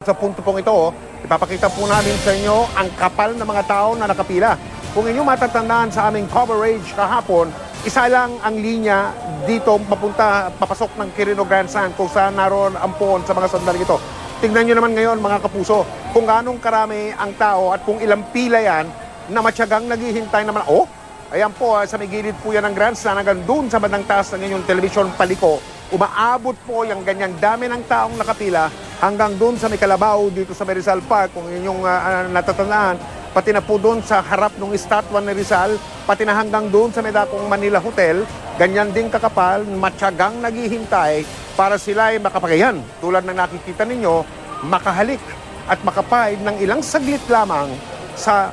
Sa punto pong ito, oh, ipapakita po namin sa inyo ang kapal ng mga tao na nakapila. Kung inyong matatandaan sa aming coverage kahapon, isa lang ang linya dito papunta, papasok ng Quirino Grandstand kung saan naroon ang poon sa mga sandaling ito. Tingnan nyo naman ngayon mga kapuso, kung ganong karami ang tao at kung ilang pila yan na matyagang naghihintay naman. Oh, ayan po, ah, sa may gilid po yan ng grandstand hanggang doon sa bandang taas ng inyong television paliko. Umaabot po yung ganyang dami ng taong nakapila hanggang doon sa may dito sa Rizal Park kung inyong ah, ah, natatandaan pati na po doon sa harap ng estatwa ni Rizal pati na hanggang doon sa may Manila Hotel ganyan din kakapal matyagang naghihintay para sila ay makapagayan tulad ng nakikita ninyo makahalik at makapahid ng ilang saglit lamang sa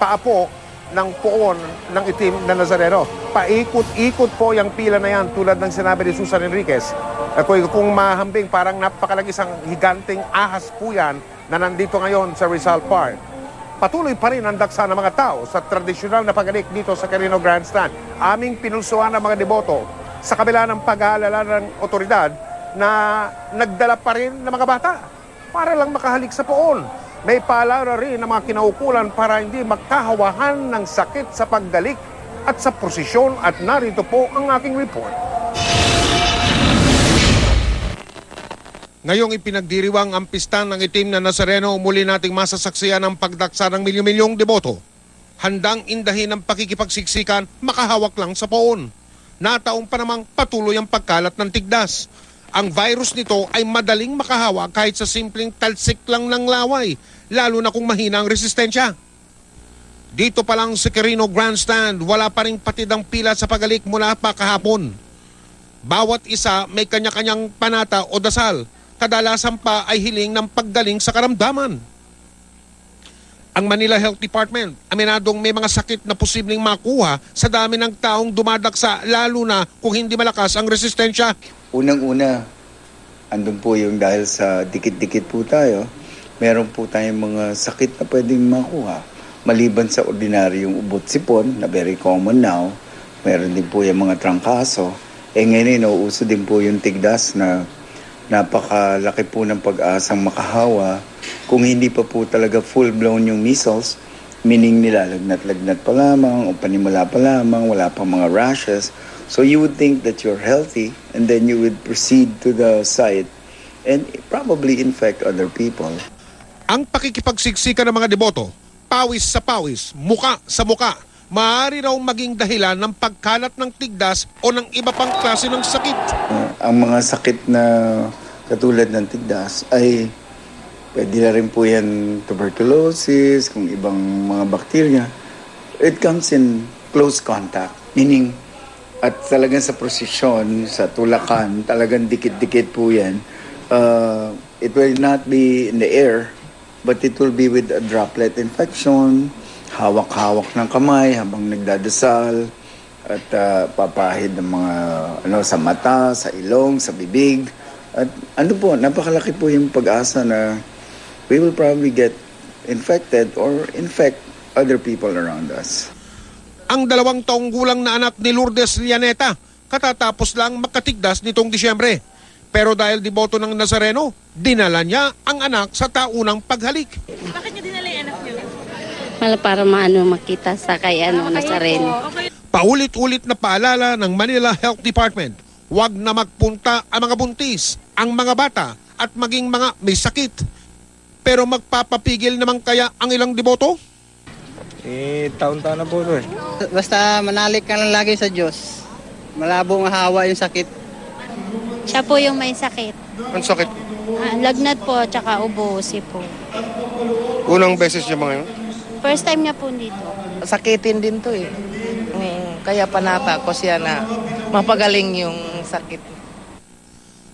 paapo ng poon ng itim na Nazareno. Paikot-ikot po yung pila na yan tulad ng sinabi ni Susan Enriquez. Ako, kung mahambing, parang napakalang isang higanting ahas po yan na nandito ngayon sa Rizal Park. Patuloy pa rin ang daksa ng mga tao sa tradisyonal na pagalik dito sa Carino Grandstand. Aming pinulsuhan ng mga deboto sa kabila ng pag-aalala ng otoridad na nagdala pa rin ng mga bata para lang makahalik sa poon. May paalala rin ng mga kinaukulan para hindi magkahawahan ng sakit sa pagdalik at sa prosesyon at narito po ang aking report. Ngayong ipinagdiriwang ang pista ng itim na Nazareno, muli nating masasaksiyan ang pagdaksa ng milyon-milyong deboto. Handang indahin ang pakikipagsiksikan, makahawak lang sa poon. Nataong pa namang patuloy ang pagkalat ng tigdas. Ang virus nito ay madaling makahawa kahit sa simpleng talsik lang ng laway, lalo na kung mahina ang resistensya. Dito pa lang sa Quirino Grandstand, wala pa ring patidang pila sa pagalik mula pa kahapon. Bawat isa may kanya-kanyang panata o dasal. Kadalasan pa ay hiling ng paggaling sa karamdaman. Ang Manila Health Department, aminadong may mga sakit na posibleng makuha sa dami ng taong dumadaksa lalo na kung hindi malakas ang resistensya. Unang-una, andun po yung dahil sa dikit-dikit po tayo, meron po tayong mga sakit na pwedeng makuha. Maliban sa ordinaryong ubot sipon, na very common now, meron din po yung mga trangkaso. Eh ngayon, inuuso din po yung tigdas na napakalaki po ng pag-asang makahawa. Kung hindi pa po talaga full-blown yung measles, meaning nilalagnat-lagnat pa lamang o panimula pa lamang, wala pang mga rashes. So you would think that you're healthy and then you would proceed to the site and probably infect other people. Ang pakikipagsiksikan ng mga deboto, pawis sa pawis, muka sa muka, maaari raw maging dahilan ng pagkalat ng tigdas o ng iba pang klase ng sakit. Ang mga sakit na katulad ng tigdas ay pwede na rin po yan tuberculosis, kung ibang mga bakterya. It comes in close contact, meaning at talagang sa prosesyon, sa tulakan, talagang dikit-dikit po yan. Uh, it will not be in the air, but it will be with a droplet infection, hawak-hawak ng kamay habang nagdadasal, at uh, papahid ng mga ano sa mata, sa ilong, sa bibig. At ano po, napakalaki po yung pag-asa na we will probably get infected or infect other people around us. Ang dalawang taong gulang na anak ni Lourdes Lianeta, katatapos lang magkatigdas nitong Disyembre. Pero dahil deboto ng Nazareno, dinala niya ang anak sa taunang paghalik. Bakit niyo dinala yung anak niyo? Wala para maano makita sa kay ano Nazareno. po, okay. Paulit-ulit na paalala ng Manila Health Department, huwag na magpunta ang mga buntis, ang mga bata at maging mga may sakit. Pero magpapapigil naman kaya ang ilang deboto? Eh, taon-taon na po ito eh. Basta manalik ka lang lagi sa Diyos. Malabo ang hawa yung sakit. Siya po yung may sakit. Ang sakit. Ah, lagnat po, tsaka ubusi po. Unang beses niya mga yun? First time niya po dito. sakitin din to eh. Mm, Kaya panata ko siya na mapagaling yung sakit.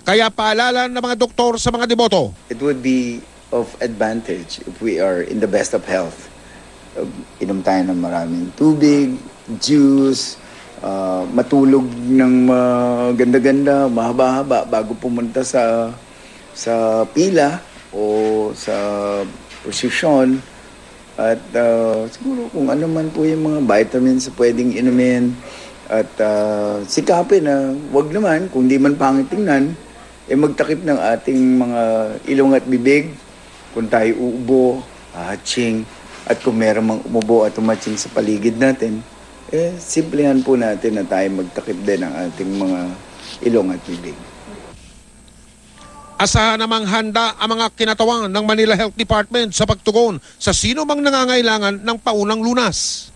Kaya paalala ng mga doktor sa mga deboto, It would be of advantage if we are in the best of health. Uh, inom tayo ng maraming tubig, juice, uh, matulog ng maganda-ganda, mahaba-haba bago pumunta sa sa pila o sa prosesyon. At uh, siguro kung ano man po yung mga vitamins na pwedeng inumin at uh, sikapin na wag naman, kung di man pangit tingnan, eh magtakip ng ating mga ilong at bibig kung tayo uubo, hatching, at kung meron mang umubo at umatching sa paligid natin, eh, simplihan po natin na tayo magtakip din ng ating mga ilong at bibig. Asahan namang handa ang mga kinatawan ng Manila Health Department sa pagtugon sa sino mang nangangailangan ng paunang lunas.